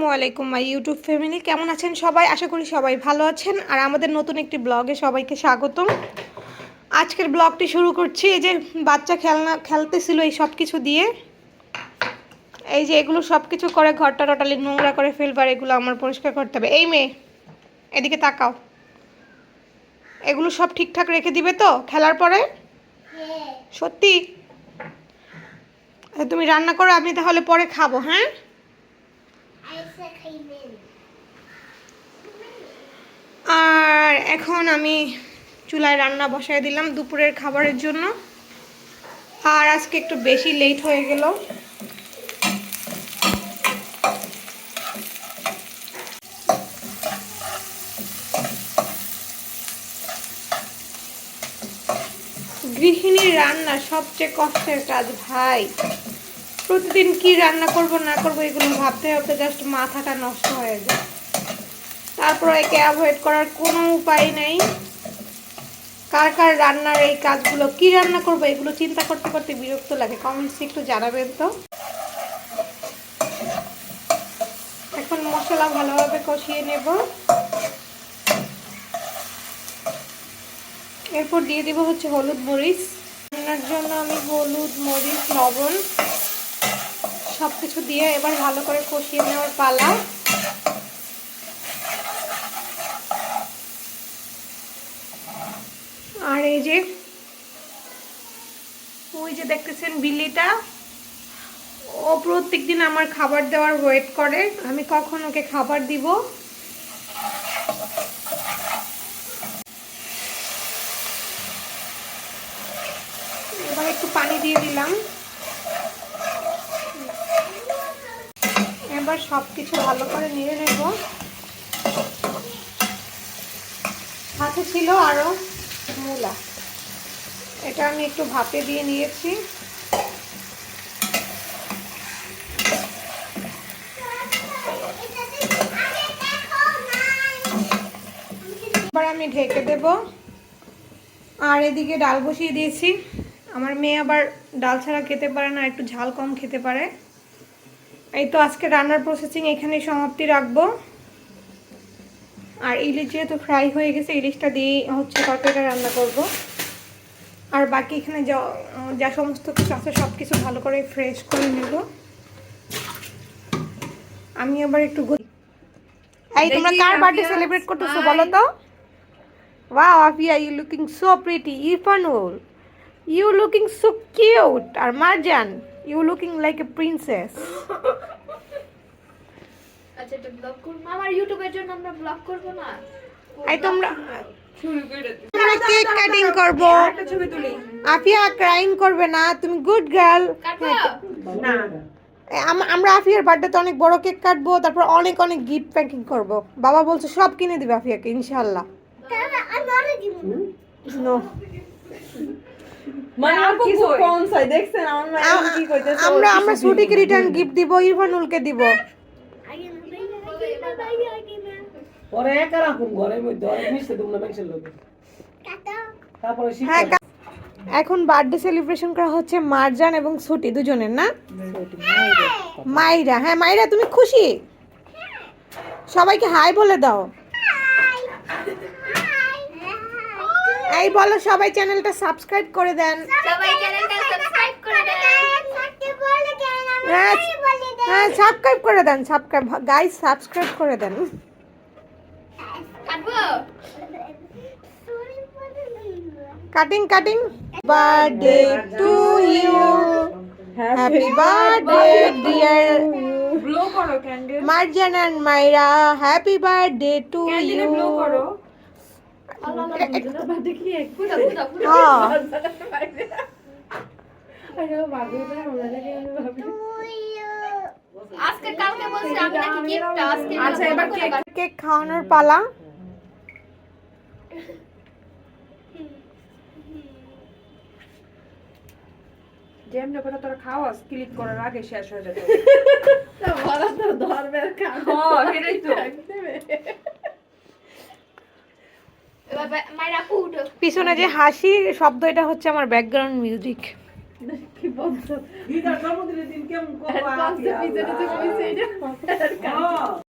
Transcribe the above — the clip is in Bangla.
আসসালামু আলাইকুম মাই ইউটিউব ফ্যামিলি কেমন আছেন সবাই? আশা করি সবাই ভালো আছেন। আর আমাদের নতুন একটি ব্লগে সবাইকে স্বাগতম। আজকের ব্লগটি শুরু করছি এই যে বাচ্চা খেলনা খেলতেছিল এই সব কিছু দিয়ে। এই যে এগুলো সব কিছু করে ঘরটা টোটালি নোংরা করে ফেলবার এগুলো আমার পরিষ্কার করতে হবে। এই মেয়ে এদিকে তাকাও। এগুলো সব ঠিকঠাক রেখে দিবে তো খেলার পরে? সত্যি? আচ্ছা, তুমি রান্না করো আমি তাহলে পরে খাব হ্যাঁ? আর এখন আমি চুলায় রান্না বসায় দিলাম দুপুরের খাবারের জন্য। আর আজকে একটু বেশি লেট হয়ে গেল। গৃহিণীর রান্না সবচেয়ে কষ্টের কাজ, ভাই। প্রতিদিন কি রান্না করব, না করব, এগুলো ভাবতে ভাবতে জাস্ট মাথাটা নষ্ট হয়ে যায়। তারপর একে অ্যাভয়েড করার কোনো উপায় নেই। কার কার রান্নার এই কাজগুলো, কি রান্না করব, এগুলো চিন্তা করতে করতে বিরক্ত লাগে। কমেন্টসে একটু জানাবেন তো। এখন মশলা ভালোভাবে কষিয়ে নেব। এরপর দিয়ে দিব হচ্ছে হলুদ মরিচ। রান্নার জন্য আমি হলুদ, মরিচ, লবণ সব কিছু দিয়ে এবার ভালো করে কষিয়ে নেওয়ার পালা। আর এই যে, ওই যে দেখতেছেন বিল্লিটা, ও প্রত্যেক দিন আমার খাবার দেওয়ার ওয়েট করে, আমি কখন ওকে খাবার দিব? এবার একটু পানি দিয়ে দিলাম এবার সব কিছু ভালো করে নিয়ে নেব। সাথে ছিল আরও মূলা। এটা আমি একটু ভাপে দিয়ে নিয়েছি। এবার আমি ঢেকে দেব। আর এদিকে ডাল বসিয়ে দিয়েছি। আমার মেয়ে আবার ডাল ছাড়া খেতে পারে না, একটু ঝাল কম খেতে পারে। এই তো আজকে রান্নার প্রসেসিং এখানে সমাপ্তি রাখব। আর ইলিশ যেহেতু ফ্রাই হয়ে গেছে ইলিশটা দিয়ে হচ্ছে তরকারিটা রান্না করব। আর বাকি এখানে যা যা সমস্ত কিছু আছে সব কিছু ভালো করে ফ্রেশ করে নেব। আমি আবার একটু এই তোমরা কার বার্থডে সেলিব্রেট করতেছো বলো তো? Wow Afia you looking so pretty Irfanul. You looking so cute R Marjan. You looking like a princess আচ্ছা এটা ব্লগ করব। আমার ইউটিউবের জন্য আমরা ব্লগ করব না? এই তোমরা আমরা কেক কাটিং করব। আফিয়া ক্রাইম করবে না তুমি গুড গার্ল কাটবো? আমরা আফিয়ার বার্থডেতে অনেক বড় কেক কাটবো তারপর অনেক অনেক গিফট প্যাকিং করব। বাবা বলছে সব কিনে দিবে আফিয়াকে ইনশাআল্লাহ। নো। মানে আর কিছু কোন সাই দেখছেন আমার আমরা ছুটিকে রিটার্ন গিফট দিব ইরফানুলকে দিব। পরে একা রাখুন ঘরের মধ্যে মিশতে তোমরা মানুষের লোকে। তারপরে হ্যাঁ এখন বার্থডে সেলিব্রেশন করা হচ্ছে মারজান এবং ছুটি দুজনের না? মাইরা। হ্যাঁ মাইরা তুমি খুশি? সবাইকে হাই বলে দাও। এই বলো সবাই চ্যানেলটা সাবস্ক্রাইব করে দেন। সবাই চ্যানেলটা সাবস্ক্রাইব করে দেন। হ্যাঁ হ্যাঁ সাবস্ক্রাইব করে দেন সাবস্ক্রাইব গাইস সাবস্ক্রাইব করে দেন। কাটবো? Cutting cutting birthday to you happy birthday dear blow করো candle Marjan and Maira happy birthday to ক্যান্ডেলে you blow করো ফুটা ফুটা ফুটা আজকে কালকে বলছি আমি নাকি গিফট আজকে আচ্ছা, এবার কেক কেক খাওয়ানোর পালা। যেমন করে তোরা খাওয়াস ক্লিক করার আগে শেষ হয়ে যাবে। কাজ। হ্যাঁ তো। পিছনে যে হাসি শব্দ এটা হচ্ছে আমার ব্যাকগ্রাউন্ড মিউজিক দিন কেমন করব